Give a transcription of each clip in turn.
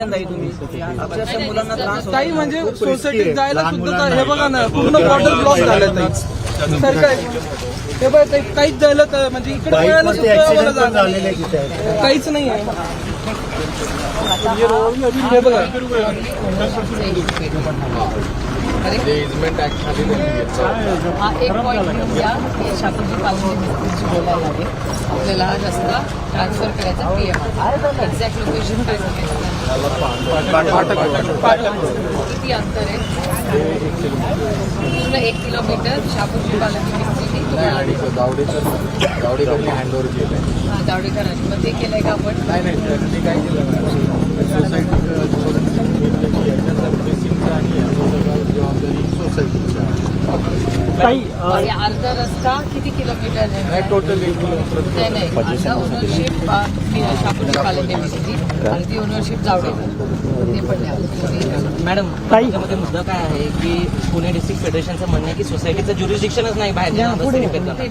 तुम्ही. अक्षरशः मुलांना त्रास होतो. काही म्हणजे सोसायटीत जायला सुद्धा हे बघा ना पूर्ण बॉर्डर ब्लॉक झालं ताई सर काय? हे बघा काहीच जायला तर म्हणजे इकडे जायला सुद्धा आम्हाला जागा नाही. काहीच नाही आहे. हे बघा. हा एक पॉईंट घेऊन बोलायला लागेल. आपल्याला हा रस्ता ट्रान्सफर करायचा एक्झॅक्ट लोकेशन काय सांगायचं किती अंतर आहे? पूर्ण एक किलोमीटर शापूरची पालखी मिरची गावडेकरांनी हँडओव्हर केलंय. हा दावडेकरांनी. मग ते केलंय का आपण? नाही नाही त्यांनी काय केलं सोसायटी याच्याचा आणि याचं सगळं जबाबदारी सोसायटीची आहे. हे अर्धा रस्ता किती किलोमीटर आहे? नाही टोटल एक किलोमीटर. नाही नाही अर्धा ओनरशिप अर्धी ओनरशिप जावडेकर ते पण द्या. मॅडम त्याच्यामध्ये मुद्दा काय आहे की पुणे डिस्ट्रिक्ट फेडरेशनचं म्हणणं आहे की सोसायटीचं ज्युरिस्डिक्शनच नाही बाहेर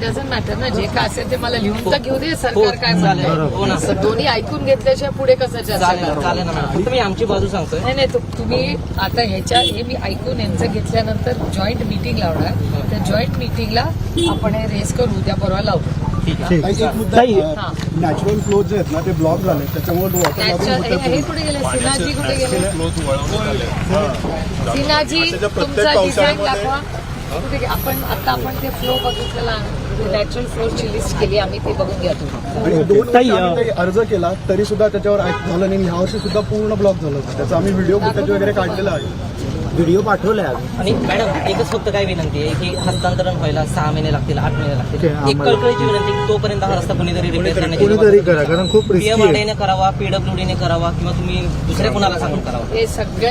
डझंट मॅटर ना जे काय असेल ते मला लिहून तर घेऊ दे हो, सरकार काय चालेल. म्हणतंय. हो ना. असं दोन्ही ऐकून घेतल्याशिवाय पुढे कसं चालेल ना मॅडम. फक्त मी आमची बाजू सांगतोय. नाही नाही तुम्ही आता ह्याच्या हे मी ऐकून यांचं घेतल्यानंतर जॉईंट मीटिंग लावणार त्या जॉईंट मीटिंगला आपण हे रेस करू उद्या परवा लावू. ठीक आहे. काही एक मुद्दा हा. नॅचरल फ्लो जे आहेत ना ते ब्लॉक झाले त्याच्यामुळे त्याच्या- हे कुठे गेले? सिन्हाजी कुठे गेले? सिन्हाजी तुमचा डिझाईन दाखवा. कुठे गे- आपण आता आपण ते फ्लो बघितलेला नॅचरल फ्लोची लिस्ट केली आम्ही ते बघून घ्या तुम्ही आणि दोन वर्षी आम्ही ते अर्ज केला तरी सुद्धा त्याच्यावर ऍक्ट झालं नाही ह्या वर्षी सुद्धा पूर्ण ब्लॉक झालं होतं. त्याचा आम्ही व्हिडिओ फुटेज वगैरे काढलेला आहे. व्हिडिओ पाठवलाय आणि मॅडम एकच फक्त काय विनंती आहे की हस्तांतरण व्हायला सहा महिने लागतील आठ महिने लागतील. एक कळकळीची विनंती की तोपर्यंत हा रस्ता कोणीतरी रिपेअर कोणीतरी करा कारण खूप पीएमआरडीने करावा पीडब्ल्यूडीने करावा किंवा तुम्ही दुसऱ्या कोणाला सांगून करावा. हे सगळे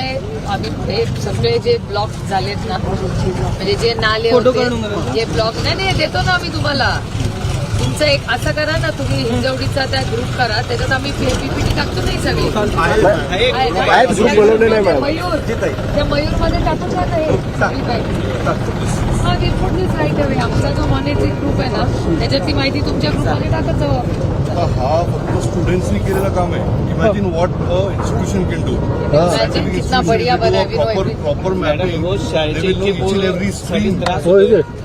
आम्ही हे सगळे जे ब्लॉक झालेत ना म्हणजे जे नाले फोटो होते काढून बघा. जे ब्लॉक नाही नाही देतो ना आम्ही तुम्हाला. तुमचं एक असं करा ना तुम्ही हिंजवडीचा त्या ग्रुप करा त्याच्यात आम्ही पीपीटी टाकतो नाही सगळे. आहे आहे, मॅडम. मयूर त्या मयूरमध्ये टाकून द्या ना हे. हा रिपोर्ट राईट हवे आमचा जो मॉनिटरिंग ग्रुप आहे ना त्याच्यातली माहिती तुमच्या ग्रुपमध्ये टाकत जाऊ हा फक्त स्टुडंट्सनी केलेलं काम आहे. Imagine what a institution can do है. प्रॉपर. प्रॉपर एव्हरी स्ट्रीम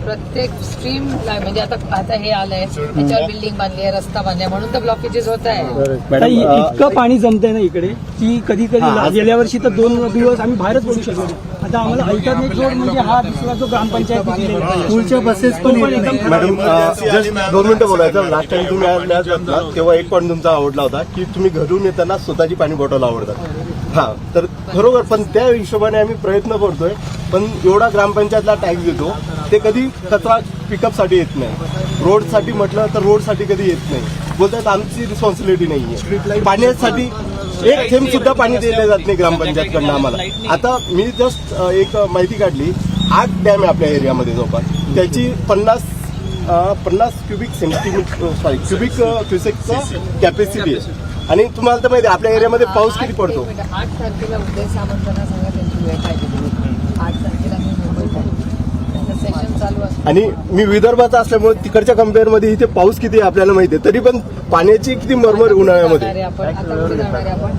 प्रत्येक स्ट्रीम म्हणजे आता आता हे आलंय. त्याच्यावर बिल्डिंग बांधली आहे रस्ता बांधलाय म्हणून तर ब्लॉकेजेस होत आहे. ताई, इतकं पाणी जमतंय ना इकडे की कधी कधी गेल्या वर्षी तर दोन दिवस आम्ही बाहेरच पडू शकलो. आता आम्हाला अल्टरनेट रोड म्हणजे हा दुसरा जो ग्रामपंचायत स्कूलच्या बसेस पण मॅडम जस्ट दोन मिनिटं बोलायचं. लास्ट टाइम तुम्ही तेव्हा एक पॉईंट तुमचा आवडला होता की तुम्ही घरून येताना स्वतःची पाणी बॉटल आवडतात. हा तर खरोखर पण त्या हिशोबाने आम्ही प्रयत्न करतोय पण एवढा ग्रामपंचायतला टॅक्स देतो ते कधी कचरा पिकअपसाठी येत नाही. रोडसाठी म्हटलं तर रोडसाठी कधी येत नाही. बोलतात आमची रिस्पॉन्सिबिलिटी नाहीये. पाण्यासाठी एक थेंब सुद्धा पाणी दिले जात नाही ग्रामपंचायतकडनं आम्हाला. आता मी जस्ट एक माहिती काढली आठ डॅम आहे आपल्या एरियामध्ये जवळपास. त्याची पन्नास पन्नास क्युबिक सेंटीमीटर सॉरी क्युबिक क्युसेकचं कॅपॅसिटी आहे. आणि तुम्हाला तर माहिती आहे, आपल्या एरियामध्ये पाऊस किती पडतो? आठ तारखेला उदय सामंतांना सांगा त्यांची वेळ काय दिली आठ तारखेला मी मुंबईत आहे त्यांचं सेशन चालू असतं. आणि मी विदर्भाचा असल्यामुळे तिकडच्या कम्पेअरमध्ये इथे पाऊस किती आहे आपल्याला माहिती आहे. तरी पण पाण्याची किती मरमर उन्हाळ्यामध्ये. आपण आता कुठे जाणार आहे आपण?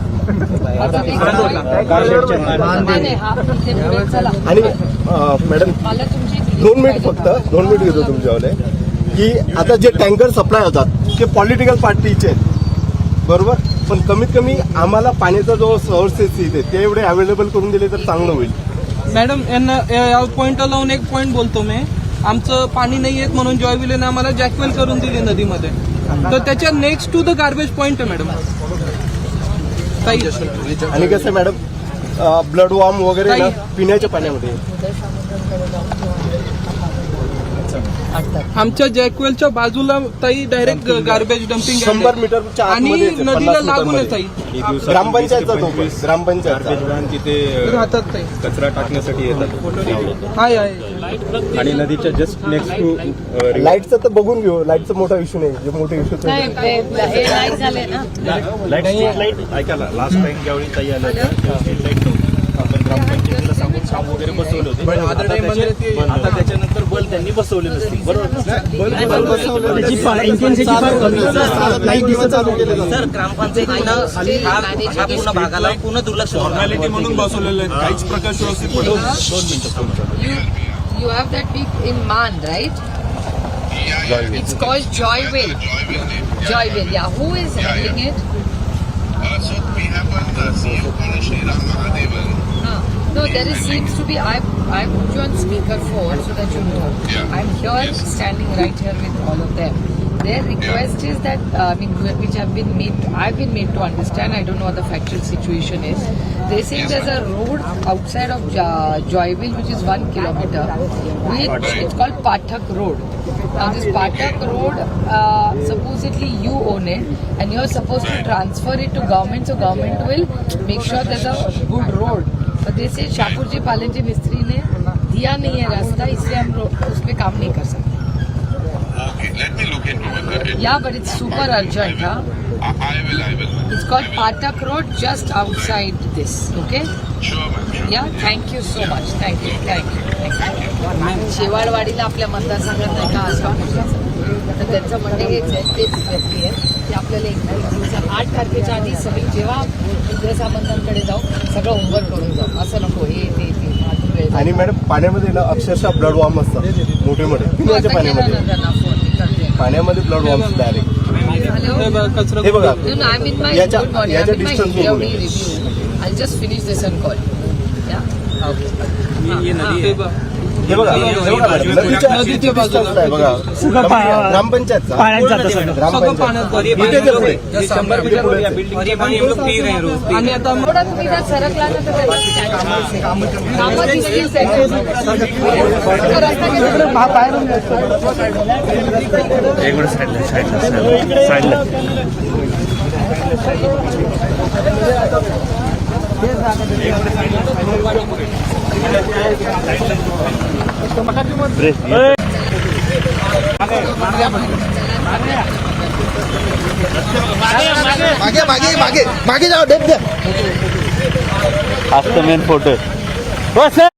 आता नाही, नाही, नाही, हा ते पुढे चला. आणि अं, मॅडम मला तुमची दोन मिनिट फक्त दोन मिनिट घेतो तुमच्यावाले. की आता जे टँकर सप्लाय होतात ते पॉलिटिकल पार्टीचे आहेत. बरोबर? पण कमीत कमी आम्हाला पाण्याचा जो सोर्सेस इथे ते एवढे अवेलेबल करून दिले तर चांगलं होईल. मॅडम यांना या पॉईंटला लावून एक पॉईंट बोलतो मी. आमचं पाणी नाही येत म्हणून जॉयविलेने आम्हाला जॅकवेल करून दिली नदीमध्ये. तर त्याच्या next to the garbage point आहे मॅडम. आणि कसं मॅडम ब्लड वॉर्म वगैरे. पिण्याच्या पाण्यामध्ये उदय सामंतांकडे जाऊ आठ तारखेला आमच्या जॅकवेलच्या बाजूला ताई डायरेक्ट गार्बेज डम्पिंग शंभर मीटरच्या आणि आतमध्ये नदीला लागून ग्रामपंचायतचा तो पण, ग्रामपंचायतचा व्हॅन तिथे राहतात ताई कचरा टाकण्यासाठी येतात हाय आहे आणि नदीच्या जस्ट नेक्स्ट टू लाईटचं तर बघून घेऊ लाईटचा मोठा इश्यू नाही जे मोठे इश्यू हे हे नाही झाले ना लाइट लाइट ऐका लास्ट टाइम ज्यावेळी ताई आल्या होत्या, नव्हती ग्रामपंचायतीला सांगून काम वगैरे बसवले होते आता त्याच्यानंतर बल त्यांनी बसवले नसतील बरोबर सर ग्रामपंचायतीनं हा हा पूर्ण भागाला पूर्ण दुर्लक्ष. फॉर्मॅलिटी म्हणून बसवलेले आहेत काहीच प्रकाश व्यवस्थित. दोन मिनिटं. You, you have that peak in Man, right? It's called Joyville. Joyville, yeah. Who is handling it? So we have one uh, CM Sri Ram Mahadevan. Uh, no, there is, seems to be. I I put you on speakerphone so that you know. Yeah. I'm here, standing right here with all of them. Their request is that uh, I mean, which have been made. I've been made to understand. I don't know what the factual situation is. They say there's a road outside of uh, Joyville, which is one kilometer. Which it's called Pathak Road. Now this Pathak Road, uh, supposedly you own it, and you're supposed to transfer it to government, so government will make sure there's a good road. But they say पालन जी मिस्त्री ने दिया नहीं है रास्ता इसलिए हम उस पर काम नहीं कर सकते Okay, let me look into it. It- yeah but it's super urgent हाँ I I will, I will. It's called Pathak road just outside this okay Sure, ma'am, sure. Yeah thank you so much thank you thank you शेवाळवाडीला आपल्या मतदारसंघात नाही का असं तर त्यांचं म्हणणे हेच आहे तेच व्यक्ती आहे की आपल्याला एक आठ तारखेच्या आधी सगळी जेव्हा इंद्रसामंतांकडे जाऊ सगळं होमवर्क करून जाऊ. असं नको हे ते ते आणि मॅडम पाण्यामध्ये ना अक्षरशः ब्लड वॉर्म असतात मोठे मोठे पाण्यामध्ये. पाण्यामध्ये ब्लड वॉर्म्स डायरेक्ट हे बघा, हे याच्या distance just finish this and call. हे बघा. हे बघा बघा मॅडम, नदीच्या नदीच्या बाजूला. distance आहे बघा. ग्रामपंचायतचा. सगळं ग्रामपंचायत इथे ते पुढे. थोडा तुम्ही जर सरकला ना तर. मागे मागे मागे मागे जाओ डेप द्या आज मेन फोटो बस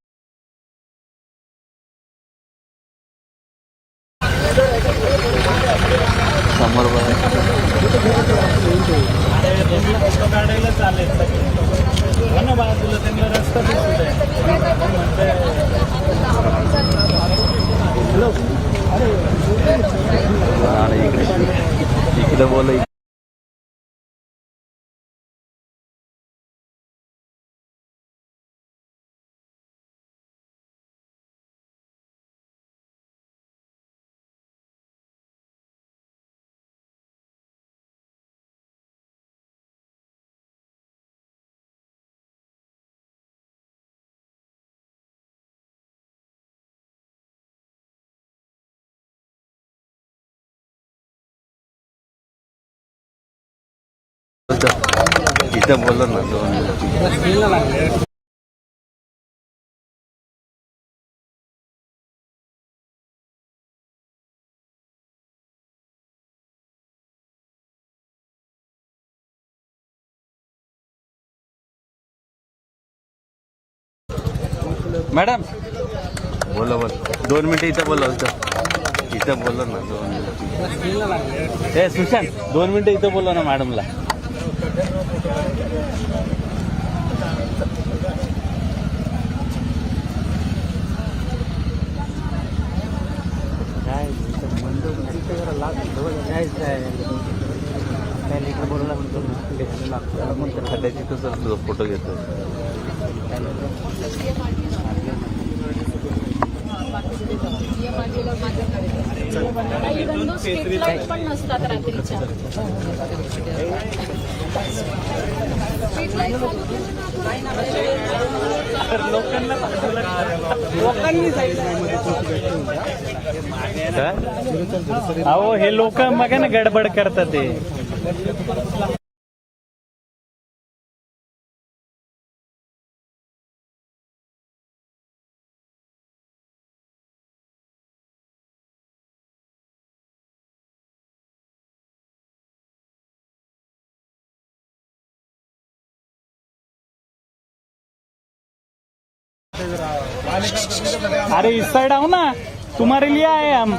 इथं बोललो ना दोन मॅडम बोला बोला. दोन मिनिटं इथं बोला इथं. इथं बोला ना दोन मिनिटं. ए सुशांत दोन मिनिटं इथं बोला ना मॅडमला. खड्ड्याची तसं फोटो घेतो पण नसतात रात्रीच्या. अहो हे लोक मग ना गडबड करतात ते. अरे इस साइड आओ ना। तुम्हारे लिए आए हम।